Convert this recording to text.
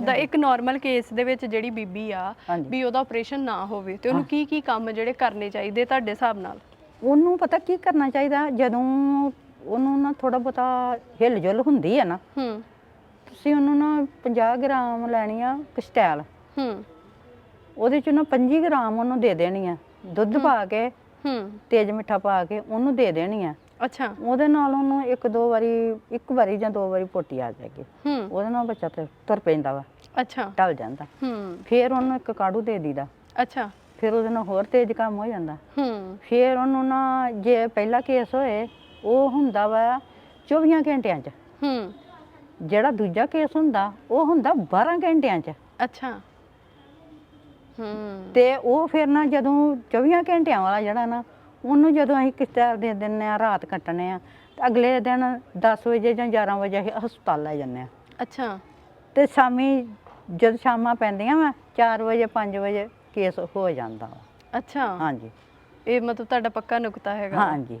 ਦਾ ਇੱਕ normal case ਦੇ ਵਿੱਚ ਜਿਹੜੀ ਬੀਬੀ ਆ ਹਾਂਜੀ। ਵੀ ਉਹਦਾ ਆਪਰੇਸ਼ਨ ਨਾ ਹੋਵੇ ਤੇ ਉਹਨੂੰ ਕੀ ਕੀ ਕੰਮ ਜਿਹੜੇ ਕਰਨੇ ਚਾਹੀਦੇ ਤੁਹਾਡੇ ਹਿਸਾਬ ਨਾਲ? ਉਹਨੂੰ ਪਤਾ ਕੀ ਕਰਨਾ ਚਾਹੀਦਾ? ਜਦੋਂ ਉਹਨੂੰ ਨਾ ਥੋੜਾ ਬਹੁਤਾ ਹਿਲ ਜੁਲ ਹੁੰਦੀ ਹੈ ਨਾ ਹੂੰ। ਤੁਸੀਂ ਉਹਨੂੰ ਨਾ 50 ਗ੍ਰਾਮ ਲੈਣੀ ਆ ਕਸਟੈਲ ਹੂੰ। ਉਹਦੇ ਚ ਨਾ 25 ਗ੍ਰਾਮ ਉਹਨੂੰ ਦੇ ਦੇਣੀ ਆ। ਦੁੱਧ ਪਾ ਕੇ ਹੂੰ। ਤੇਜ਼ ਮਿੱਠਾ ਪਾ ਕੇ ਉਹਨੂੰ ਦੇ ਦੇਣੀ ਆ। ਅੱਛਾ। ਉਹਦੇ ਨਾਲ ਉਹਨੂੰ ਇੱਕ ਦੋ ਵਾਰੀ ਇੱਕ ਵਾਰੀ ਜਾਂ ਦੋ ਵਾਰੀ ਪੋਟੀ ਆ ਜਾਏਗੀ ਹੂੰ। ਉਹਦੇ ਨਾਲ ਬੱਚਾ ਤੇ ਤੁਰ ਪੈਂਦਾ ਵਾ। ਅੱਛਾ। ਢਲ ਜਾਂਦਾ। ਹੂੰ। ਫਿਰ ਉਹਨੂੰ ਇੱਕ ਕਾੜੂ ਦੇ ਦੀਦਾ ਅੱਛਾ। ਫਿਰ ਉਹਦੇ ਨਾਲ ਹੋਰ ਤੇਜ਼ ਕੰਮ ਹੋ ਜਾਂਦਾ। ਹੂੰ। ਫਿਰ ਉਹਨੂੰ ਨਾ ਜੇ ਪਹਿਲਾ ਕੇਸ ਹੋਏ ਉਹ ਹੁੰਦਾ ਵਾ 24 ਘੰਟਿਆਂ 'ਚ। ਹੂੰ। ਜਿਹੜਾ ਦੂਜਾ ਕੇਸ ਹੁੰਦਾ ਉਹ ਹੁੰਦਾ 12 ਘੰਟਿਆਂ 'ਚ। ਅੱਛਾ। ਹੂੰ। ਤੇ ਉਹ ਫਿਰ ਨਾ ਜਦੋਂ 24 ਘੰਟਿਆਂ ਵਾਲਾ ਜਿਹੜਾ ਨਾ ਉਹਨੂੰ ਜਦੋਂ ਅਸੀਂ ਕਿਸ਼ਤਾਰ ਦੇ ਦਿੰਨੇ ਆ ਰਾਤ ਕੱਟਣੇ ਆ ਤੇ ਅਗਲੇ ਦਿਨ 10 ਵਜੇ ਜਾਂ 11 ਵਜੇ ਅਸੀਂ ਹਸਪਤਾਲ ਲੈ ਜੰਨੇ ਆ ਅੱਛਾ। ਤੇ ਸ਼ਾਮੀ ਜਦ ਸ਼ਾਮਾਂ ਪੈਂਦੀਆਂ ਵਾ 4 ਵਜੇ 5 ਵਜੇ ਕੇਸ ਹੋ ਜਾਂਦਾ ਵਾ। ਅੱਛਾ। ਹਾਂਜੀ। ਇਹ ਮਤਲਬ ਤੁਹਾਡਾ ਪੱਕਾ ਨੁਕਤਾ ਹੈਗਾ। ਹਾਂਜੀ।